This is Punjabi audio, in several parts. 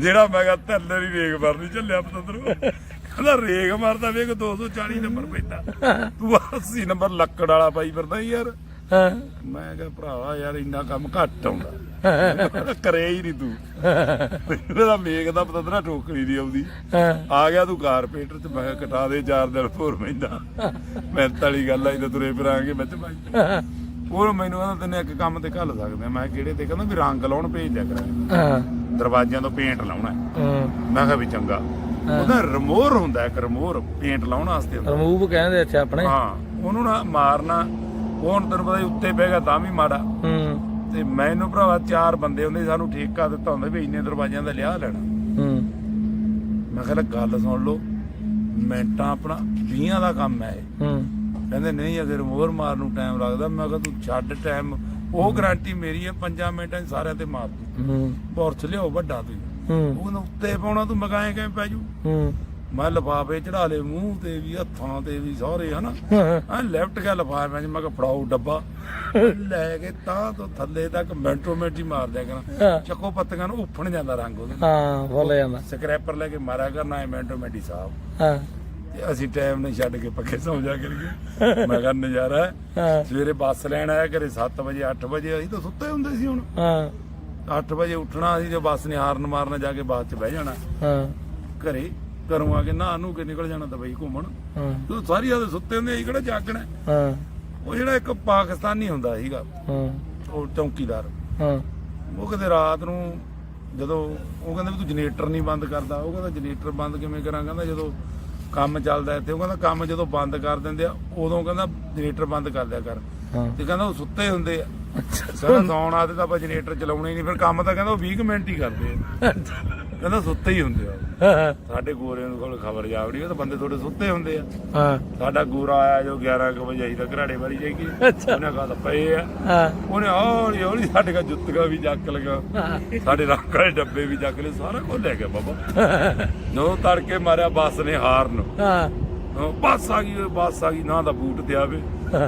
ਜਿਹੜਾ ਮੈਂ ਕਿਹਾ ਥੱਲੇ ਦੀ ਰੇਗ ਮਾਰਨੀ ਚੱਲਿਆ ਪਤੰਦਰ। ਕਹਿੰਦਾ ਰੇਗ ਮਾਰਦਾ ਵੇਖ 240 ਨੰਬਰ ਪੈਂਦਾ। ਤੂੰ 80 ਨੰਬਰ ਲੱਕੜ ਵਾਲਾ ਪਾਈ ਫਿਰਦਾ ਯਾਰ। ਹਾਂ। ਮੈਂ ਕਿਹਾ ਭਰਾਵਾ ਯਾਰ ਇੰਨਾ ਕੰਮ ਘੱਟ ਆਉਂਦਾ। ਕਰੇ ਹੀ ਨਹੀਂ ਤੂੰ। ਇਹਦਾ ਮੇਗ ਦਾ ਪਤੰਦਰਾ ਠੋਕਰੀ ਦੀ ਆਉਂਦੀ। ਆ ਗਿਆ ਤੂੰ ਕਾਰਪੇਟਰ ਤੇ ਮੈਂ ਕਟਾ ਦੇ ਚਾਰ ਦਿਨ ਹੋਰ ਮਹਿੰਦਾ ਮੈਂ ਵਾਲੀ ਗੱਲ ਆਈ ਤੇ ਤੁਰੇ ਫਿਰਾਂਗੇ ਵਿੱਚ ਭਾਈ ਉਹ ਮੈਨੂੰ ਕਹਿੰਦਾ ਤੈਨੂੰ ਇੱਕ ਕੰਮ ਤੇ ਘੱਲ ਸਕਦੇ। ਮੈਂ ਕਿਹਾ ਕਿਹੜੇ ਤੇ? ਕਹਿੰਦਾ ਵੀ ਰੰਗ ਲਾਉਣ ਭੇਜ ਦਿਆ ਕਰਾਂਗੇ। ਹਾਂ। ਦਰਵਾਜ਼ਿਆਂ ਤੋਂ ਪੇਂਟ ਲਾਉਣਾ ਹੈ। ਹਾਂ। ਮੈਂ ਕਿਹਾ ਵੀ ਚੰਗਾ। ਉਹਦਾ ਰਿਮੋਵਰ ਹੁੰਦਾ ਇੱਕ ਰਿਮੋਵਰ ਪੇਂਟ ਲਾਉਣ ਵਾਸਤੇ ਹੁੰਦਾ। ਰਿਮੂਵ ਕਹਿੰਦੇ ਅੱਛਾ ਆਪਣੇ। ਹਾਂ ਉਹਨੂੰ ਨਾ ਮਾਰਨਾ ਉਹ ਹੁਣ ਤੈਨੂੰ ਪਤਾ ਹੀ ਉੱਤੇ ਗਿਆ ਤਾਂ ਵੀ ਮਾੜਾ। ਹੂੰ। ਤੇ ਮੈਨੂੰ ਭਰਾਵਾ ਚਾਰ ਬੰਦੇ ਹੁੰਦੇ ਸੀ, ਸਾਨੂੰ ਠੇਕਾ ਦਿੱਤਾ ਹੁੰਦਾ ਵੀ ਇੰਨੇ ਦਰਵਾਜ਼ਿਆਂ ਦਾ ਲਿਆ ਲੈਣਾ। ਹੂੰ। ਮੈਂ ਕਿਹਾ ਲੈ ਗੱਲ ਸੁਣ ਲਓ ਮਿੰਟਾਂ ਆਪਣਾ 20 ਦਾ ਕੰਮ ਹੈ ਇਹ। ਹੂੰ। ਕਹਿੰਦੇ ਨਹੀਂ ਅਗਰ ਮੋਹਰ ਮਾਰਨ ਨੂੰ ਟਾਈਮ ਲੱਗਦਾ। ਮੈਂ ਕਿਹਾ ਤੂੰ ਛੱਡ ਟਾਈਮ ਉਹ ਗਾਰੰਟੀ ਮੇਰੀ ਹੈ 5 ਮਿੰਟਾਂ 'ਚ ਸਾਰਿਆਂ ਤੇ ਮਾਰ ਦੂੰ ਹੂੰ। ਬੋਰਚ ਲਿਆਓ ਵੱਡਾ ਤੂੰ। ਹੂੰ। ਉਹ ਕਹਿੰਦਾ ਉੱਤੇ ਪਾਉਣਾ ਤੂੰ ਮਗਾਏ ਕਿਵੇਂ ਪੈ ਜੂ? ਹੂੰ। ਮੈਂ ਲਫਾਫੇ ਚੜਾ ਲੇ ਮੂੰਹ ਤੇ ਵੀ ਹੱਥਾਂ ਤੇ ਵੀ ਸਹੁਰੇ ਹਨਾ? ਆ ਲੈਫਟ ਗਿਆ ਲਫਾਫੇ ਚ ਮੈਂ ਕਿਹਾ ਫੜਾਓ ਡੱਬਾ। ਲੈ ਕੇ ਤਾਂ ਤੋਂ ਥੱਲੇ ਤੱਕ ਮਿੰਟੋ ਮਿੰਟ ਮਾਰ ਦਿਆ ਹਾਂ। ਕਰਾਂ ਚੱਕੋ ਪੱਤੀਆਂ ਨੂੰ ਉੱਫਣ ਜਾਂਦਾ ਰੰਗ ਉਹਦੇ। ਹਾਂ ਭੁੱਲ ਜਾਂਦਾ। ਸਕ੍ਰੈਪਰ ਲੈ ਕੇ ਮਾਰਿਆ ਕਰਨਾ ਮਿੰਟੋ ਮਿੰਟ ਸਾਹਬ ਹਾਂ। ਤੇ ਅਸੀਂ ਟਾਈਮ ਨਹੀਂ ਛੱਡ ਕੇ ਪੱਕੇ ਸੌਂ ਜਾ ਕਰੀਏ ਮੈਂ ਕਿਹਾ ਨਜ਼ਾਰਾ ਹੈ। ਹਾਂ। ਸਵੇਰੇ ਬੱਸ ਲੈਣ ਆਇਆ ਘਰੇ 7 ਵਜੇ 8 ਵਜੇ ਅਸੀਂ ਤਾਂ ਸੁੱਤੇ ਹੁੰਦੇ ਸੀ ਹੁਣ। ਹਾਂ। 8 ਵਜੇ ਉੱਠਣਾ ਅਸੀਂ ਜੇ ਬੱਸ ਨੇ ਹਾਰਨ ਮਾਰਨਾ ਜਾ ਕੇ ਬੱਸ 'ਚ ਬਹਿ ਜਾਣਾ। ਹਾਂ। ਘਰੇ ਘਰੋਂ ਆ ਕੇ ਨਹਾ ਨੂੰ ਕੇ ਨਿਕਲ ਜਾਣਾ ਦੁਬਈ ਘੁੰਮਣ। ਹਾਂ। ਤੂੰ ਸਾਰੀ ਰਾਤ ਸੁੱਤੇ ਹੁੰਦੇ ਅਸੀਂ ਕਿਹੜਾ ਜਾਗਣਾ ਹਾਂ। ਉਹ ਜਿਹੜਾ ਇੱਕ ਪਾਕਿਸਤਾਨੀ ਹੁੰਦਾ ਸੀਗਾ ਹਾਂ। ਉਹ ਚੌਕੀਦਾਰ। ਹਾਂ। ਉਹ ਕਹਿੰਦੇ ਰਾਤ ਨੂੰ ਜਦੋਂ ਉਹ ਕਹਿੰਦਾ ਵੀ ਤੂੰ ਜਨਰੇਟਰ ਨਹੀਂ ਬੰਦ ਕਰਦਾ। ਉਹ ਕਹਿੰਦਾ ਜਨਰੇਟਰ ਬੰਦ ਕਿਵੇਂ ਕਰਾਂ? ਕਹਿੰਦਾ ਜਦੋਂ ਕੰਮ ਚੱਲਦਾ ਇੱਥੇ ਉਹ ਕਹਿੰਦਾ ਕੰਮ ਜਦੋਂ ਬੰਦ ਕਰ ਦਿੰਦੇ ਆ ਉਦੋਂ ਕਹਿੰਦਾ ਜਨਰੇਟਰ ਬੰਦ ਕਰ ਦਿਆ ਕਰ। ਹਾਂ। ਤੇ ਕਹਿੰਦਾ ਉਹ ਸੁੱਤੇ ਹੁੰਦੇ ਆ। ਕਹਿੰਦਾ ਸੌਣ ਆਦੇ ਤਾਂ ਆਪਾਂ ਜਨਰੇਟਰ ਚਲਾਉਣਾ ਹੀ ਨਹੀਂ ਫਿਰ ਕੰਮ ਤਾਂ ਕਹਿੰਦਾ ਉਹ 20 ਕੁ ਮਿੰਟ ਹੀ ਕਰਦੇ ਆ। ਕਹਿੰਦਾ ਸੁੱਤੇ ਹੀ ਹੁੰਦੇ ਆ। ਹਾਂ। ਸਾਡੇ ਗੋਰੇ ਨੂੰ ਕੋਲ ਖਬਰ ਜਾਵੜੀ ਉਹ ਤਾਂ ਬੰਦੇ ਥੋੜੇ ਸੁੱਤੇ ਹੁੰਦੇ ਆ। ਹਾਂ। ਸਾਡਾ ਗੋਰਾ ਆਇਆ ਜੋ 11 ਕੁ ਵਜੇ ਆਈ ਘਰਾੜੇ ਵਾਲੀ ਜਾਈਗੀ। ਉਹਨੇ ਕਹਾ ਪਏ ਆ। ਹਾਂ। ਉਹਨੇ ਹੌਲੀ ਹੌਲੀ ਸਾਡੇ ਕਾ ਜੁੱਤੀਆਂ ਵੀ ਚੱਕ ਲਗਾ ਸਾਡੇ ਰੰਗ ਵਾਲੇ ਡੱਬੇ ਵੀ ਚੱਕ ਲਏ ਸਾਰਾ ਕੁਝ ਲੈ ਗਿਆ ਬਾਬਾ। ਨੋ ਤੜਕੇ ਮਾਰਿਆ ਬੱਸ ਨੇ ਹਾਰਨ ਹਾਂ। ਉਹ ਬੱਸ ਆ ਗਈ ਬੱਸ ਆ ਗਈ ਨਾ ਦਾ ਬੂਟ ਤੇ ਆਵੇ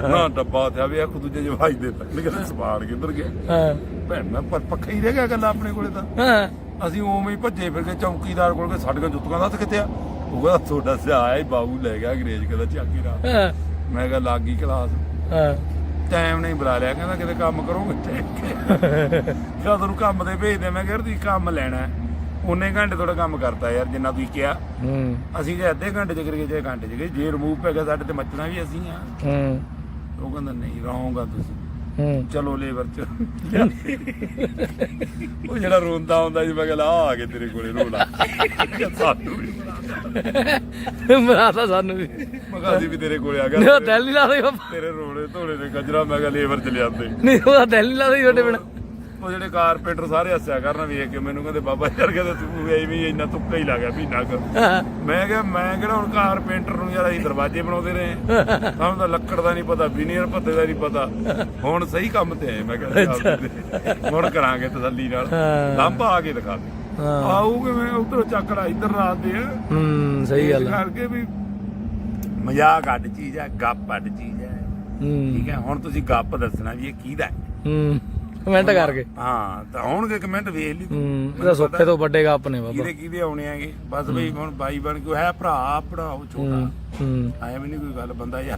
ਨਾ ਡੱਬਾ ਤੇ ਆਵੇ ਇੱਕ ਦੂਜੇ ਦੇ ਵੱਜਦੇ ਪਏ ਕਹਿੰਦਾ ਸਮਾਨ ਕਿੱਧਰ ਗਿਆ? ਹਾਂ। ਭੈਣ ਮੈਂ ਪਰ ਪੱਖਾ ਹੀ ਰਹਿ ਗਿਆ ਗੱਲਾਂ ਆਪਣੇ ਕੋਲੇ ਤਾਂ। ਹਾਂ। ਅਸੀਂ ਉਵੇਂ ਹੀ ਭੱਜੇ ਫਿਰ ਕੇ ਚੌਕੀਦਾਰ ਕੋਲ ਕੇ ਸਾਡੀਆਂ ਜੁੱਤੀਆਂ ਦਾ ਹੱਥ ਕਿੱਥੇ ਆ ਉਹ ਕਹਿੰਦਾ ਤੁਹਾਡਾ ਸਿਆ ਆਇਆ ਹੀ ਬਾਬੂ ਲੈ ਗਿਆ ਅੰਗਰੇਜ਼ ਕਹਿੰਦਾ ਚੱਕੀ ਰਾਤ ਹਾਂ। ਮੈਂ ਕਿਹਾ ਲੱਗ ਗਈ ਕਲਾਸ ਹਾਂ। ਟਾਈਮ ਨਹੀਂ ਬੁਲਾ ਲਿਆ ਕਹਿੰਦਾ ਕਿਤੇ ਕੰਮ ਕਰੋਗੇ ਜਦੋਂ ਤੁਹਾਨੂੰ ਕੰਮ ਤੇ ਭੇਜਦੇ ਮੈਂ ਕਿਹਾ ਤੁਸੀਂ ਕੰਮ ਲੈਣਾ ਹੈ। ਉਨੇ ਘੰਟੇ ਤੁਹਾਡਾ ਕੰਮ ਕਰਤਾ ਯਾਰ ਜਿੰਨਾ ਤੁਸੀਂ ਕਿਹਾ। ਹੂੰ। ਅਸੀਂ ਜੇ ਅੱਧੇ ਘੰਟੇ ਚ ਕਰੀਏ ਜੇ ਘੰਟੇ ਚ ਕਰੀਏ। ਜੇ ਰਿਮੂਵ ਪੈ ਗਿਆ ਸਾਡੇ ਤੇ ਮੱਚਣਾ ਵੀ ਅਸੀਂ ਆ। ਹੂੰ। ਉਹ ਕਹਿੰਦਾ ਨਹੀਂ ਰਹੋਗਾ ਤੁਸੀਂ। ਹੂੰ। ਚਲੋ ਲੇਬਰ ਚ। ਉਹ ਜਿਹੜਾ ਰੋਂਦਾ ਹੁੰਦਾ ਸੀ ਮੈਂ ਕਿਹਾ ਆ ਆ ਕੇ ਤੇਰੇ ਕੋਲੇ ਰੋਣਾ ਸਾਨੂੰ ਵੀ। ਮਰਾਤਾ ਸਾਨੂੰ ਵੀ। ਮੈਂ ਕਿਹਾ ਅਸੀਂ ਵੀ ਤੇਰੇ ਕੋਲੇ ਆ ਨਹੀਂ ਗਿਆ ਉਹ ਦਿਲ ਨਹੀਂ ਬਾਬਾ ਤੇਰੇ ਰੋਣੇ ਧੋਣੇ ਨੇ ਗਜਰਾ ਮੈਂ ਕਿਹਾ ਲੇਬਰ ਚ ਲਿਆਂਦੇ। ਨਹੀਂ ਉਹਦਾ ਦਿਲ ਨਹੀਂ ਲਾਦਾ ਤੁਹਾਡੇ ਬਿਨਾ। ਉਹ ਜਿਹੜੇ ਕਾਰਪੇਂਟਰ ਸਾਰੇ ਹੱਸਿਆ ਕਰਨ ਵੇਖ ਕੇ ਮੈਨੂੰ ਕਹਿੰਦੇ ਬਾਬਾ ਯਾਰ ਕਹਿੰਦੇ ਤੂੰ ਐਵੇਂ ਹੀ ਇੰਨਾ ਤੁੱਕਾ ਹੀ ਲੱਗਾ ਮਹੀਨਾ ਕੁ। ਮੈਂ ਕਿਹਾ ਮੈਂ ਕਿਹੜਾ ਹੁਣ ਕਾਰਪੇਂਟਰ ਨੂੰ ਯਾਰ ਅਸੀਂ ਦਰਵਾਜ਼ੇ ਬਣਾਉਂਦੇ ਰਹੇ। ਸਾਨੂੰ ਤਾਂ ਲੱਕੜ ਦਾ ਨਹੀਂ ਪਤਾ ਬਿਨੀਅਰ ਭੱਤੇ ਦਾ ਨਹੀਂ ਪਤਾ। ਹੁਣ ਸਹੀ ਕੰਮ ਤੇ ਆਏ ਮੈਂ ਕਿਹਾ ਹੁਣ ਕਰਾਂਗੇ ਤਸੱਲੀ ਨਾਲ। ਲਾਂਭਾ ਆ ਕੇ ਦਿਖਾ ਦੇ। ਆਊਗੇ ਮੈਂ ਉਧਰੋਂ ਚੱਕੜਾ ਇੱਧਰ ਰਾਤ ਦੇ ਹੂੰ ਸਹੀ ਗੱਲ ਕਰਕੇ ਵੀ ਮਜ਼ਾਕ ਅੱਡ ਚੀਜ਼ ਹੈ ਗੱਪ ਅੱਡ ਚੀਜ਼ ਹੈ। ਹੂੰ। ਠੀਕ ਹੈ ਹੁਣ ਤੁਸੀਂ ਗੱਪ ਦੱਸਣਾ ਵੀ ਇਹ ਕਿਹਦਾ ਹੈ? ਹੂੰ। ਕਮੈਂਟ ਕਰਕੇ। ਹਾਂ ਤਾਂ ਆਉਣਗੇ ਕਮੈਂਟ ਵੇਖ ਲਈ ਹੂੰ ਇਹਦਾ ਸੁੱਖੇ ਤੋਂ ਵੱਡੇ ਗੱਪ ਨੇ ਬਾਬਾ। ਕਿਹਦੇ ਕਿਹਦੇ ਆਉਣੇ ਆਗੇ ਬਸ ਬਈ ਹੁਣ ਬਾਈ ਬਣ ਕੇ ਹੈ ਭਰਾ ਆਪਣਾ ਉਹ ਛੋਟਾ। ਹੂੰ ਹੂੰ। ਐਵੇਂ ਨਹੀਂ ਕੋਈ ਗੱਲ ਬੰਦਾ ਯਾਰ